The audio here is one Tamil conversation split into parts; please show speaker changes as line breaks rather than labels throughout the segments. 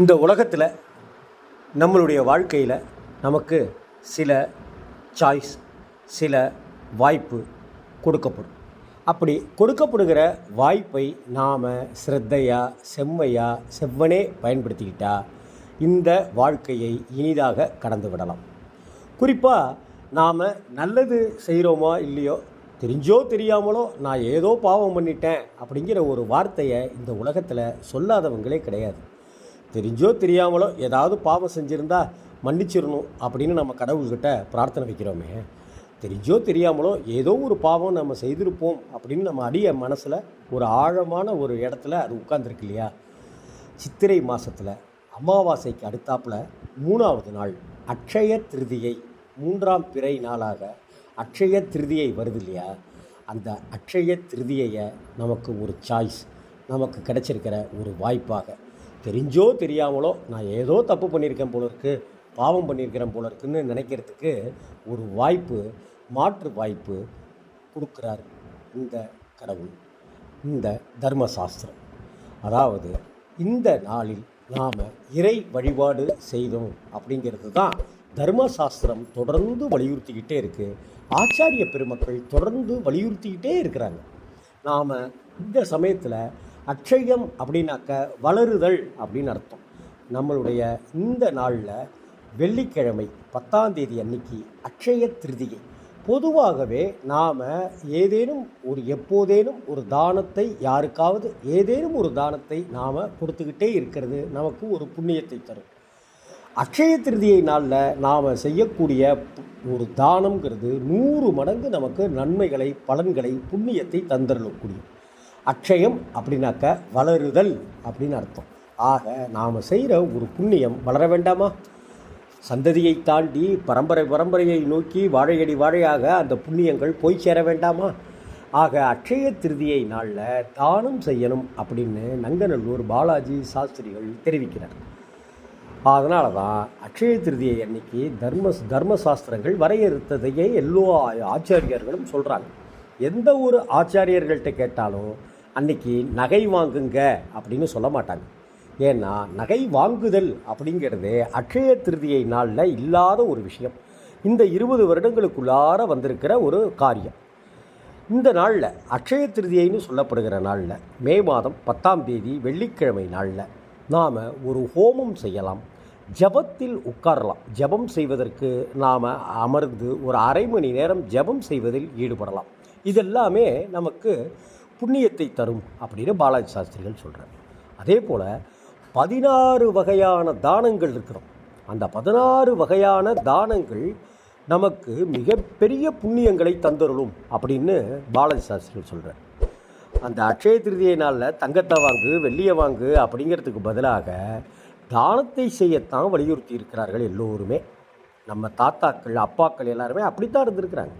இந்த உலகத்தில் நம்மளுடைய வாழ்க்கையில் நமக்கு சில சாய்ஸ் சில வாய்ப்பு கொடுக்கப்படும். அப்படி கொடுக்கப்படுகிற வாய்ப்பை நாம் ஸ்ரத்தையாக செம்மையாக செவ்வனே பயன்படுத்திக்கிட்டால் இந்த வாழ்க்கையை இனிதாக கடந்து விடலாம். குறிப்பாக நாம் நல்லது செய்கிறோமா இல்லையோ தெரிஞ்சோ தெரியாமலோ நான் ஏதோ பாவம் பண்ணிட்டேன் அப்படிங்கிற ஒரு வார்த்தையை இந்த உலகத்தில் சொல்லாதவங்களே கிடையாது. தெரிஞ்சோ தெரியாமலோ ஏதாவது பாவம் செஞ்சுருந்தா மன்னிச்சிடணும் அப்படின்னு நம்ம கடவுள்கிட்ட பிரார்த்தனை வைக்கிறோமே. தெரிஞ்சோ தெரியாமலோ ஏதோ ஒரு பாவம் நம்ம செய்திருப்போம் அப்படின்னு நம்ம அடிய மனசில் ஒரு ஆழமான ஒரு இடத்துல அது உட்காந்துருக்கு இல்லையா? சித்திரை மாதத்தில் அமாவாசைக்கு அடுத்தாப்பில் மூணாவது நாள் அக்ஷய திருதியை மூன்றாம் பிறை நாளாக அக்ஷய திருதியை வருது இல்லையா? அந்த அக்ஷய திருதியையை நமக்கு ஒரு சாய்ஸ் நமக்கு கிடைச்சிருக்கிற ஒரு வாய்ப்பாக தெரிஞ்சோ தெரியாமலோ நான் ஏதோ தப்பு பண்ணியிருக்கேன் போல இருக்கு பாவம் பண்ணியிருக்கிறேன் போல இருக்குன்னு நினைக்கிறதுக்கு ஒரு வாய்ப்பு மாற்று வாய்ப்பு கொடுக்குறார் இந்த கடவுள் இந்த தர்மசாஸ்திரம். அதாவது இந்த நாளில் நாம் இறை வழிபாடு செய்தோம் அப்படிங்கிறது தான் தர்மசாஸ்திரம் தொடர்ந்து வலியுறுத்திக்கிட்டே இருக்குது ஆச்சாரிய பெருமக்கள் தொடர்ந்து வலியுறுத்திக்கிட்டே இருக்கிறாங்க. நாம் இந்த சமயத்தில் அக்ஷயம் அப்படின்னாக்க வளருதல் அப்படின்னு அர்த்தம். நம்மளுடைய இந்த நாளில் வெள்ளிக்கிழமை பத்தாம் தேதி அன்னைக்கு அக்ஷய திருதியை. பொதுவாகவே நாம் ஏதேனும் ஒரு எப்போதேனும் ஒரு தானத்தை யாருக்காவது ஏதேனும் ஒரு தானத்தை நாம் கொடுத்துக்கிட்டே இருக்கிறது நமக்கு ஒரு புண்ணியத்தை தரும். அக்ஷய திருதியை நாளில் நாம் செய்யக்கூடிய ஒரு தானம்ங்கிறது நூறு மடங்கு நமக்கு நன்மைகளை பலன்களை புண்ணியத்தை தந்தரக்கூடிய அக்ஷயம் அப்படின்னாக்க வளருதல் அப்படின்னு அர்த்தம். ஆக நாம் செய்கிற ஒரு புண்ணியம் வளர வேண்டாமா? சந்ததியை தாண்டி பரம்பரை பரம்பரையை நோக்கி வாழையடி வாழையாக அந்த புண்ணியங்கள் போய் சேர வேண்டாமா? ஆக அக்ஷய திருதியை நாளில் தானம் செய்யணும் அப்படின்னு நங்கநல்லூர் பாலாஜி சாஸ்திரிகள் தெரிவிக்கிறார். அதனால தான் அக்ஷய திருதியை அன்னைக்கு தர்ம தர்மசாஸ்திரங்கள் வரையறுத்ததையே எல்லோ ஆச்சாரியர்களும் சொல்கிறாங்க எந்த ஒரு ஆச்சாரியர்கள்ட்ட கேட்டாலும் அன்னைக்கு நகை வாங்குங்க அப்படின்னு சொல்ல மாட்டாங்க. ஏன்னா நகை வாங்குதல் அப்படிங்கிறது அக்ஷய திருதியை நாளில் இல்லாத ஒரு விஷயம். இந்த இருபது வருடங்களுக்குள்ளார வந்திருக்கிற ஒரு காரியம். இந்த நாளில் அக்ஷய திருதியைன்னு சொல்லப்படுகிற நாளில் மே மாதம் பத்தாம் தேதி வெள்ளிக்கிழமை நாளில் நாம் ஒரு ஹோமம் செய்யலாம். ஜபத்தில் உட்காரலாம். ஜபம் செய்வதற்கு நாம் அமர்ந்து ஒரு அரை மணி நேரம் ஜபம் செய்வதில் ஈடுபடலாம். இதெல்லாமே நமக்கு புண்ணியத்தை தரும் அப்படின்னு பாலாஜி சாஸ்திரிகள் சொல்கிறார் அதே போல் பதினாறு வகையான தானங்கள் இருக்கிறோம். அந்த பதினாறு வகையான தானங்கள் நமக்கு மிகப்பெரிய புண்ணியங்களை தந்தருளும் அப்படின்னு பாலாஜி சாஸ்திரிகள் சொல்கிறார் அந்த அக்ஷய திருதியை நாளில் தங்கத்தை வாங்கு வெள்ளியை வாங்கு அப்படிங்கிறதுக்கு பதிலாக தானத்தை செய்யத்தான் வலியுறுத்தி இருக்கிறார்கள் எல்லோருமே. நம்ம தாத்தாக்கள் அப்பாக்கள் எல்லாருமே அப்படித்தான் இருந்திருக்கிறாங்க.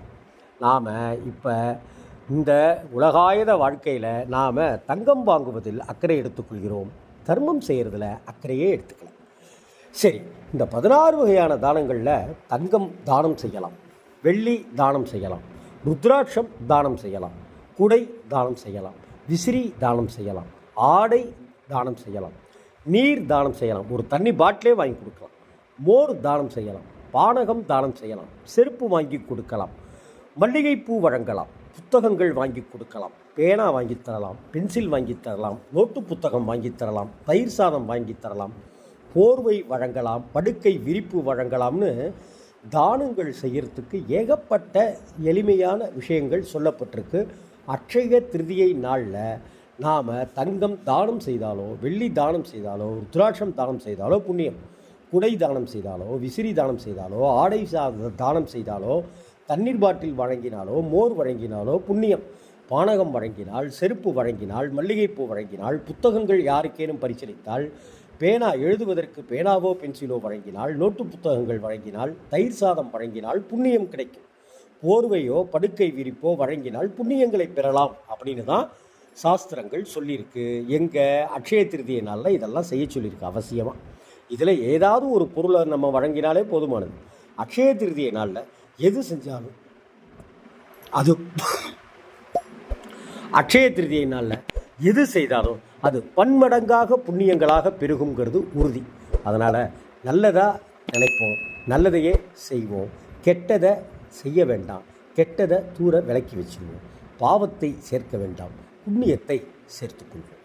நாம் இப்போ இந்த உலகாயத வாழ்க்கையில் நாம் தங்கம் வாங்குவதில் அக்கறை எடுத்துக்கொள்கிறோம். தர்மம் செய்கிறதுல அக்கறையே எடுத்துக்கலாம். சரி இந்த பதினாறு வகையான தானங்களில் தங்கம் தானம் செய்யலாம். வெள்ளி தானம் செய்யலாம். ருத்ராட்சம் தானம் செய்யலாம். குடை தானம் செய்யலாம். விசிறி தானம் செய்யலாம். ஆடை தானம் செய்யலாம். நீர் தானம் செய்யலாம். ஒரு தண்ணி பாட்டிலே வாங்கி கொடுக்கலாம். மோர் தானம் செய்யலாம். பானகம் தானம் செய்யலாம். செருப்பு வாங்கி கொடுக்கலாம். மல்லிகைப்பூ வழங்கலாம். புத்தகங்கள் வாங்கி கொடுக்கலாம். பேனா வாங்கி தரலாம் பென்சில் வாங்கி தரலாம் நோட்டு புத்தகம் வாங்கித் தரலாம் தயிர் சாதம் வாங்கித் தரலாம் போர்வை வழங்கலாம் படுக்கை விரிப்பு வழங்கலாம்னு தானங்கள் செய்கிறதுக்கு ஏகப்பட்ட எளிமையான விஷயங்கள் சொல்லப்பட்டிருக்கு. அட்சய திருதியை நாளில் நாம் தங்கம் தானம் செய்தாலோ வெள்ளி தானம் செய்தாலோ ருத்ராட்சம் தானம் செய்தாலோ புண்ணியம் குடை தானம் செய்தாலோ விசிறி தானம் செய்தாலோ ஆடை சா தானம் செய்தாலோ தண்ணீர் பாட்டில் வழங்கினாலோ மோர் வழங்கினாலோ புண்ணியம் பானகம் வழங்கினால் செருப்பு வழங்கினால் மல்லிகைப்பூ வழங்கினால் புத்தகங்கள் யாருக்கேனும் பரிசளித்தால் பேனா எழுதுவதற்கு பேனாவோ பென்சிலோ வழங்கினால் நோட்டு புத்தகங்கள் வழங்கினால் தயிர் சாதம் வழங்கினால் புண்ணியம் கிடைக்கும். போர்வையோ படுக்கை விரிப்போ வழங்கினால் புண்ணியங்களை பெறலாம் அப்படின்னு தான் சாஸ்திரங்கள் சொல்லியிருக்கு. எங்கள் அக்ஷய திருதிய நாளில் இதெல்லாம் செய்ய சொல்லியிருக்கு அவசியமாக இதில் ஏதாவது ஒரு பொருளை நம்ம வழங்கினாலே போதுமானது. அக்ஷய திருதிய நாளில் எது செஞ்சாலும் அது அக்ஷய திருதியை நாளில் எது செய்தாலும் அது பன்மடங்காக புண்ணியங்களாக பெருகுங்கிறது உறுதி. அதனால் நல்லதாக நினைப்போம் நல்லதையே செய்வோம் கெட்டதை செய்ய வேண்டாம் கெட்டதை தூர விலக்கி வச்சுருவோம் பாவத்தை சேர்க்க வேண்டாம் புண்ணியத்தை சேர்த்துக்கொள்வோம்